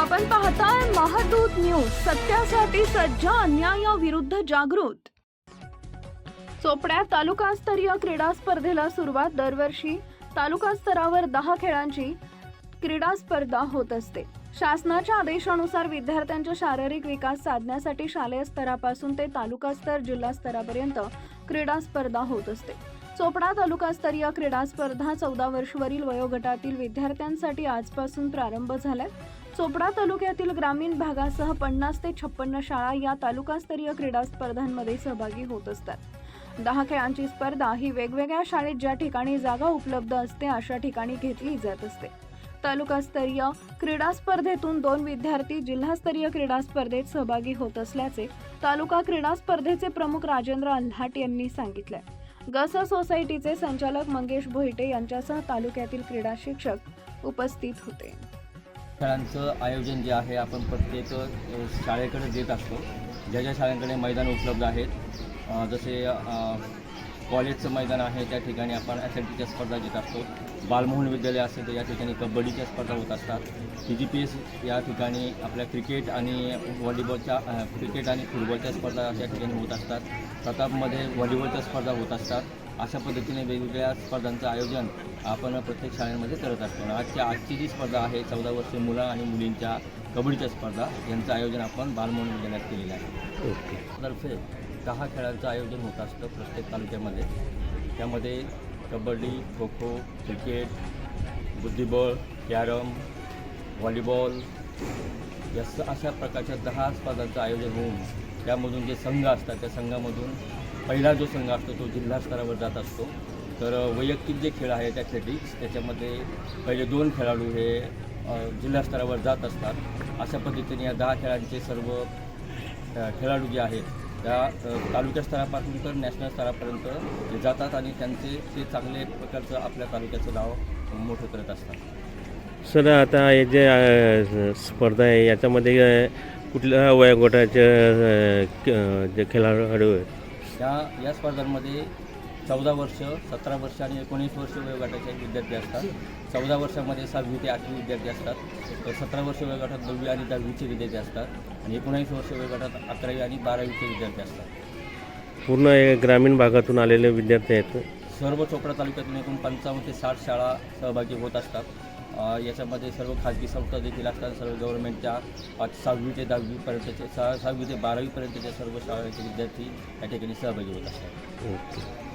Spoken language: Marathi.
आपण पाहताय महादूत न्यूज सत्यासाठी सज्ज अन्यायाविरुद्ध जागृत. चोपड्यात तालुकास्तरीय क्रीडा स्पर्धेला सुरुवात दरवर्षी तालुका स्तरावर दहा खेळांची क्रीडा स्पर्धा होत असते. शासनाच्या आदेशानुसार विद्यार्थ्यांचा शारीरिक विकास साधण्यासाठी शालेय स्तरापासून ते तालुका स्तर जिल्हा स्तरापर्यंत क्रीडा स्पर्धा होत असते. चोपडा तालुकास्तरीय क्रीडा स्पर्धा चौदा वर्षवरील वयोगटातील विद्यार्थ्यांसाठी आजपासून प्रारंभ झालाय. चोपडा तालुक्यातील ग्रामीण भागासह पन्नास ते छप्पन्न शाळा या तालुकास्तरीय क्रीडा स्पर्धांमध्ये सहभागी होत असतात. दहा खेळांची स्पर्धा ही वेगवेगळ्या शाळेत ज्या ठिकाणी जागा उपलब्ध असते अशा ठिकाणी घेतली जात असते. तालुकास्तरीय क्रीडा स्पर्धेतून दोन विद्यार्थी जिल्हास्तरीय क्रीडा स्पर्धेत सहभागी होत असल्याचे तालुका क्रीडा स्पर्धेचे प्रमुख राजेंद्र अल्हाट यांनी सांगितले गस सोसायटीचे संचालक मंगेश भोईटे यांच्यासह तालुक्यातील क्रीडा शिक्षक उपस्थित होते. खेळांचं आयोजन जे आहे आपण प्रत्येक शाळेकडे देत असतो. ज्या ज्या शाळांकडे मैदान उपलब्ध आहेत जसे कॉलेजचं मैदान आहे त्या ठिकाणी आपण ॲथलेटिकच्या स्पर्धा घेत असतो. बालमोहन विद्यालय असेल तर या ठिकाणी कबड्डीच्या स्पर्धा होत असतात. टी जी पी एस या ठिकाणी आपल्या क्रिकेट आणि व्हॉलीबॉलच्या क्रिकेट आणि फुटबॉलच्या स्पर्धा या ठिकाणी होत असतात. प्रतापमध्ये व्हॉलीबॉलच्या स्पर्धा होत असतात. अशा पद्धतीने वेगवेगळ्या स्पर्धांचं आयोजन आपण प्रत्येक शाळेमध्ये करत असतो. आणि आजच्या आजची जी स्पर्धा आहे चौदा वर्षीय मुलं आणि मुलींच्या कबड्डीच्या स्पर्धा यांचं आयोजन आपण बालमोहन विद्यालयात केलेलं आहे. ओके. तर्फे दहा खेळांचं आयोजन होत असतं प्रत्येक तालुक्यामध्ये. त्यामध्ये कबड्डी खो खो क्रिकेट बुद्धिबळ कॅरम व्हॉलीबॉल या स अशा प्रकारच्या दहा स्पर्धांचं आयोजन होऊन त्यामधून जे संघ असतात त्या संघामधून पहिला जो संघ असतो तो जिल्हा स्तरावर जात असतो. तर वैयक्तिक जे खेळ आहे ॲथलेटिक्स त्याच्यामध्ये पहिले दोन खेळाडू हे जिल्हा स्तरावर जात असतात. अशा पद्धतीने या दहा खेळांचे सर्व खेळाडू जे आहेत त्या अ, तालुका स्तरापासून तर नॅशनल स्तरापर्यंत ते जातात आणि त्यांचे ते चांगले प्रकारचं आपल्या तालुक्याचं नाव मोठं करत असतात. सर आता हे जे स्पर्धा आहे याच्यामध्ये कुठल्या वयोगटाचे अ, क- जे खेळाडू आहेत? या या स्पर्धांमध्ये चौदा वर्ष सतरा वर्ष आणि एकोणीस वर्ष वयोगटाचे विद्यार्थी असतात. चौदा वर्षामध्ये सहावी ते आठवी विद्यार्थी असतात. तर सतरा वर्ष वयोगटात नववी आणि दहावीचे विद्यार्थी असतात आणि एकोणीस वर्ष वयोगटात अकरावी आणि बारावीचे विद्यार्थी असतात. पूर्ण हे ग्रामीण भागातून आलेले विद्यार्थी आहेत? सर्व चोपडा तालुक्यातून एकूण पंचावन्न ते साठ शाळा सहभागी होत असतात. याच्यामध्ये सर्व खाजगी संस्था देखील असतात. सर्व गव्हर्नमेंटच्या पाच सहावी ते दहावीपर्यंतचे सहा सहावी ते बारावीपर्यंतच्या सर्व शाळेचे विद्यार्थी या ठिकाणी सहभागी होत असतात. ओके.